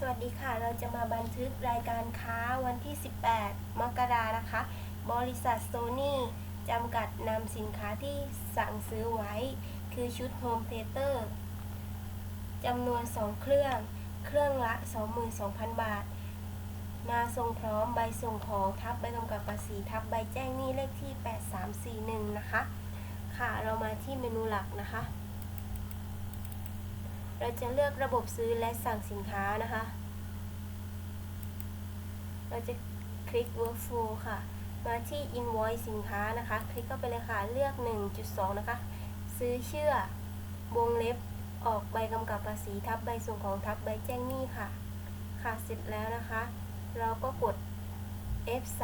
สวัสดีค่ะ เราจะมาบันทึกรายการค้าวันที่ 18 มกรานะคะ บริษัทโซนี่จำกัดนำสินค้าที่สั่งซื้อไว้ คือชุดโฮมเทเตอร์จำนวน 2 เครื่อง เครื่องละ 22,000 บาท นาทรงพร้อมใบส่งของทับใบกำกับภาษีทับใบแจ้งหนี้เลขที่ 8341 นะคะ ค่ะ เรามาที่เมนูหลักนะคะ เราจะเลือกระบบซื้อและสั่งสินค้านะคะ เราจะคลิก workflow ค่ะ มาที่ invoice สินค้านะคะ คลิกเข้าไปเลยค่ะ เลือก 1.2 นะคะ ซื้อเชื่อ วงเล็บ ออกใบกำกับภาษีทับใบส่งของทับใบแจ้งหนี้ค่ะ ค่ะ เสร็จแล้วนะคะ เราก็กด F3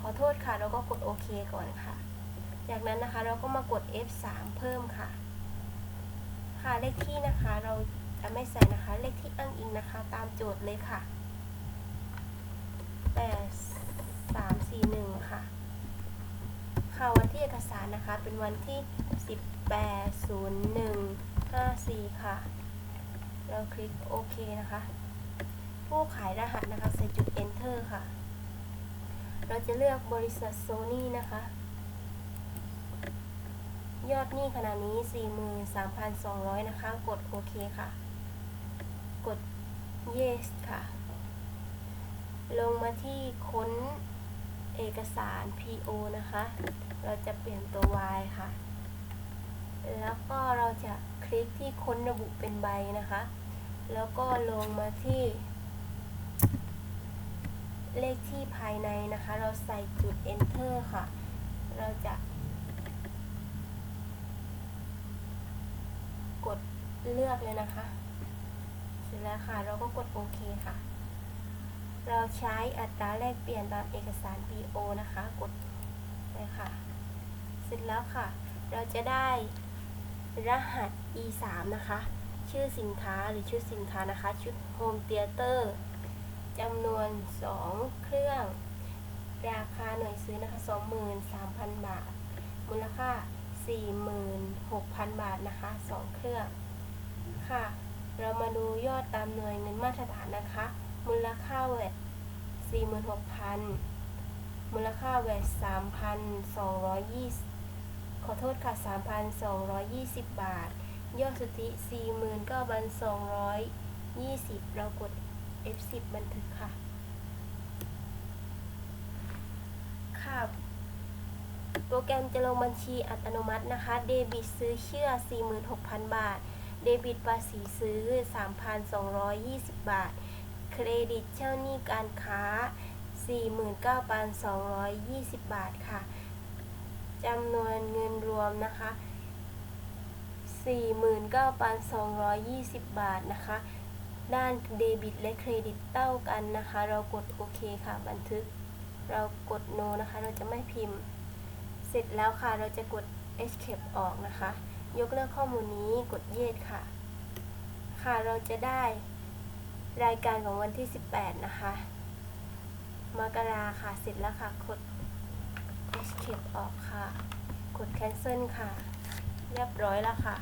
ขอโทษค่ะ เราก็กดโอเคก่อนค่ะ จากนั้นนะคะเราก็มากด F3 เพิ่มค่ะค่ะ เลขที่นะคะ เราจะไม่ใส่นะคะ เลขที่อ้างอิงนะคะ ตามโจทย์เลยค่ะแปดสามสี่หนึ่งค่ะ ค่ะวันที่เอกสารนะคะ เป็นวันที่สิบแปดศูนย์หนึ่งห้าสี่ค่ะ เราคลิกโอเคนะคะ ผู้ขายรหัสนะคะ ใส่จุด enter ค่ะ เราจะเลือกบริษัทโซนี่นะคะ ยอดหนี้ขณะนี้ 43,200 นะคะ กดโอเคค่ะ กด yes ค่ะ ลงมาที่ค้นเอกสาร PO นะคะ เราจะเปลี่ยนตัว Y ค่ะ แล้วก็เราจะคลิกที่ค้นระบุเป็นใบนะคะ แล้วก็ลงมาที่ เลขที่ภายในนะคะ เราใส่จุด enter ค่ะ เราจะ กด เลือกเลยนะคะ เสร็จแล้วค่ะ เราก็กดโอเคค่ะ เราใช้อัตราแลกเปลี่ยนตามเอกสาร PO นะคะ กดเลยค่ะ เสร็จแล้วค่ะ เราจะได้รหัส E3 นะคะ ชื่อสินค้าหรือชุดสินค้านะคะ ชุด Home Theater จำนวน 2 เครื่อง ราคาหน่วยซื้อนะคะ 23,000 บาท มูลค่า 46,000 บาทนะคะ 2 เครื่อง ค่ะ เรามาดูยอดตามหน่วยเงินมาตรฐานนะคะ มูลค่าแวด46,000 มูลค่าแวด3,220 ขอโทษค่ะ 3,220 บาท ยอดสุทธิ 49,220 เรากด F10 บันทึกค่ะ ค่ะ โปรแกรมจะลงบัญชีอัตโนมัตินะคะ เดบิตซื้อเชื่อ 46,000 บาท เดบิตภาษีซื้อ 3,220 บาท เครดิตเช่าหนี้การค้า 49,220 บาทค่ะจำนวนเงินรวมนะคะ 49,220 บาทนะคะ ด้านเดบิตและเครดิตเต้ากันนะคะ เรากดโอเคค่ะ บันทึก เรากด no นะคะ เราจะไม่พิมพ์ เสร็จแล้วค่ะ เราจะกด escape ออกนะคะ ยกเลิกข้อมูลนี้กดเยดค่ะ ค่ะเราจะได้รายการของวันที่ 18 นะคะมกราค่ะ เสร็จแล้วค่ะ กด escape ออกค่ะ กด cancel ค่ะ เรียบร้อยแล้วค่ะ